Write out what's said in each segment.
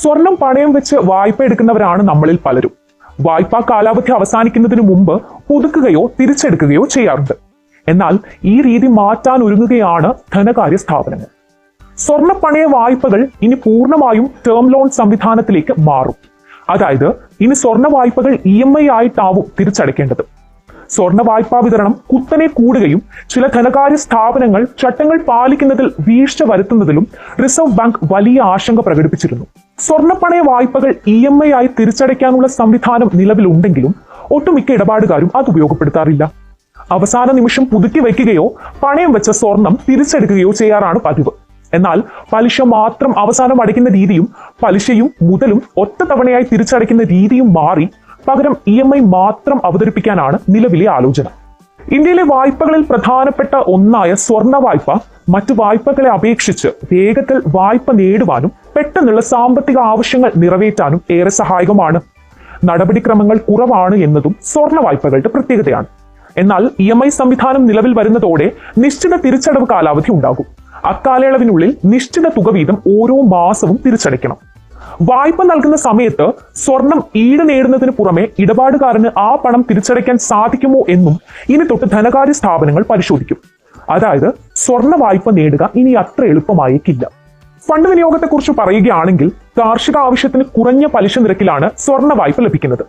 സ്വർണം പണയം വെച്ച് വായ്പ എടുക്കുന്നവരാണ് നമ്മളിൽ പലരും. വായ്പാ കാലാവധി അവസാനിക്കുന്നതിന് മുമ്പ് പുതുക്കുകയോ തിരിച്ചെടുക്കുകയോ ചെയ്യാറുണ്ട്. എന്നാൽ ഈ രീതി മാറ്റാൻ ഒരുങ്ങുകയാണ് ധനകാര്യ സ്ഥാപനങ്ങൾ. സ്വർണ പണയ വായ്പകൾ ഇനി പൂർണമായും ടേം ലോൺ സംവിധാനത്തിലേക്ക് മാറും. അതായത് ഇനി സ്വർണ വായ്പകൾ ഇ എം ഐ ആയിട്ടാവും തിരിച്ചടയ്ക്കേണ്ടത്. സ്വർണ വായ്പാ വിതരണം കുത്തനെ കൂടുകയും ചില ധനകാര്യ സ്ഥാപനങ്ങൾ ചട്ടങ്ങൾ പാലിക്കുന്നതിൽ വീഴ്ച വരുത്തുന്നതിലും റിസർവ് ബാങ്ക് വലിയ ആശങ്ക പ്രകടിപ്പിച്ചിരുന്നു. സ്വർണപ്പണയ വായ്പകൾ ഇ എം ഐ ആയി തിരിച്ചടയ്ക്കാനുള്ള സംവിധാനം നിലവിലുണ്ടെങ്കിലും ഒട്ടുമിക്ക ഇടപാടുകാരും അത് ഉപയോഗപ്പെടുത്താറില്ല. അവസാന നിമിഷം പുതുക്കി വയ്ക്കുകയോ പണയം വെച്ച സ്വർണം തിരിച്ചെടുക്കുകയോ ചെയ്യാറാണ് പതിവ്. എന്നാൽ പലിശ മാത്രം അവസാനം അടയ്ക്കുന്ന രീതിയും പലിശയും മുതലും ഒറ്റ തവണയായി തിരിച്ചടയ്ക്കുന്ന രീതിയും മാറി പകരം ഇ എം ഐ മാത്രം അവതരിപ്പിക്കാനാണ് നിലവിലെ ആലോചന. ഇന്ത്യയിലെ വായ്പകളിൽ പ്രധാനപ്പെട്ട ഒന്നായ സ്വർണ വായ്പ മറ്റു വായ്പകളെ അപേക്ഷിച്ച് വേഗത്തിൽ വായ്പ നേടുവാനും പെട്ടെന്നുള്ള സാമ്പത്തിക ആവശ്യങ്ങൾ നിറവേറ്റാനും ഏറെ സഹായകമാണ്. നടപടിക്രമങ്ങൾ കുറവാണ് എന്നതും സ്വർണ വായ്പകളുടെ പ്രത്യേകതയാണ്. എന്നാൽ ഇ എം ഐ സംവിധാനം നിലവിൽ വരുന്നതോടെ നിശ്ചിത തിരിച്ചടവ് കാലാവധി ഉണ്ടാകും. അക്കാലയളവിനുള്ളിൽ നിശ്ചിത തുക വീതം ഓരോ മാസവും തിരിച്ചടയ്ക്കണം. വായ്പ നൽകുന്ന സമയത്ത് സ്വർണം ഈട് നേടുന്നതിന് പുറമെ ഇടപാടുകാരന് ആ പണം തിരിച്ചടയ്ക്കാൻ സാധിക്കുമോ എന്നും ഇനി തൊട്ട് ധനകാര്യ സ്ഥാപനങ്ങൾ പരിശോധിക്കും. അതായത് സ്വർണ വായ്പ നേടുക ഇനി അത്ര എളുപ്പമായേക്കില്ല. ഫണ്ട് വിനിയോഗത്തെക്കുറിച്ച് പറയുകയാണെങ്കിൽ കാർഷിക ആവശ്യത്തിന് കുറഞ്ഞ പലിശ നിരക്കിലാണ് സ്വർണ വായ്പ ലഭിക്കുന്നത്.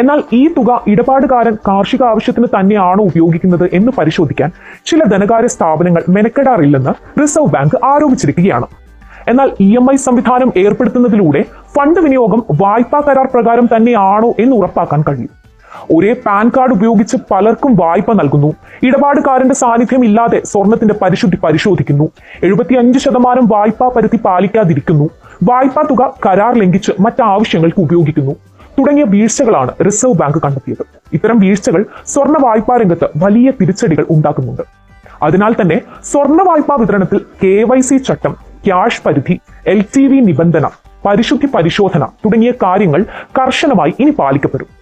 എന്നാൽ ഈ തുക ഇടപാടുകാരൻ കാർഷിക ആവശ്യത്തിന് തന്നെയാണോ ഉപയോഗിക്കുന്നത് എന്ന് പരിശോധിക്കാൻ ചില ധനകാര്യ സ്ഥാപനങ്ങൾ മെനക്കെടാറില്ലെന്ന് റിസർവ് ബാങ്ക് ആരോപിച്ചിരിക്കുകയാണ്. എന്നാൽ ഇ എം ഐ സംവിധാനം ഏർപ്പെടുത്തുന്നതിലൂടെ ഫണ്ട് വിനിയോഗം വായ്പാ കരാർ പ്രകാരം തന്നെയാണോ എന്ന് ഉറപ്പാക്കാൻ കഴിയും. ഒരേ പാൻ കാർഡ് ഉപയോഗിച്ച് പലർക്കും വായ്പ നൽകുന്നു. ഇടപാടുകാരന്റെ സാന്നിധ്യം ഇല്ലാതെ സ്വർണത്തിന്റെ പരിശുദ്ധി പരിശോധിക്കുന്നു. എഴുപത്തിയഞ്ച് ശതമാനം വായ്പാ പരിധി പാലിക്കാതിരിക്കുന്നു. വായ്പാ തുക കരാർ ലംഘിച്ച് മറ്റാവശ്യങ്ങൾക്ക് ഉപയോഗിക്കുന്നു. തുടങ്ങിയ വീഴ്ചകളാണ് റിസർവ് ബാങ്ക് കണ്ടെത്തിയത്. ഇത്തരം വീഴ്ചകൾ സ്വർണ വായ്പാ രംഗത്ത് വലിയ തിരിച്ചടികൾ ഉണ്ടാക്കുന്നുണ്ട്. അതിനാൽ തന്നെ സ്വർണ വായ്പാ വിതരണത്തിൽ കെ വൈ സി ചട്ടം ക്യാഷ് പരിധി എൽ ടി വി നിബന്ധന പരിശുദ്ധി പരിശോധന തുടങ്ങിയ കാര്യങ്ങൾ കർശനമായി ഇനി പാലിക്കപ്പെടും.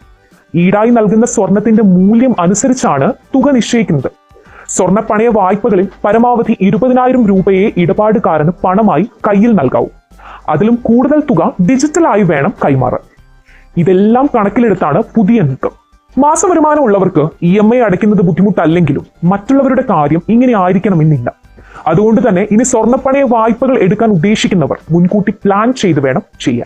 ഈടായി നൽകുന്ന സ്വർണത്തിന്റെ മൂല്യം അനുസരിച്ചാണ് തുക നിശ്ചയിക്കുന്നത്. സ്വർണ പണയ വായ്പകളിൽ പരമാവധി ഇരുപതിനായിരം രൂപയെ ഇടപാടുകാരന് പണമായി കയ്യിൽ നൽകാവൂ. അതിലും കൂടുതൽ തുക ഡിജിറ്റലായി വേണം കൈമാറാൻ. ഇതെല്ലാം കണക്കിലെടുത്താണ് പുതിയ നീക്കം. മാസവരുമാനം ഉള്ളവർക്ക് ഇ എം ഐ അടയ്ക്കുന്നത് ബുദ്ധിമുട്ടല്ലെങ്കിലും മറ്റുള്ളവരുടെ കാര്യം ഇങ്ങനെ ആയിരിക്കണമെന്നില്ല. അതുകൊണ്ട് തന്നെ ഇനി സ്വർണപ്പണയ വായ്പകൾ എടുക്കാൻ ഉദ്ദേശിക്കുന്നവർ മുൻകൂട്ടി പ്ലാൻ ചെയ്ത് വേണം ചെയ്യാൻ.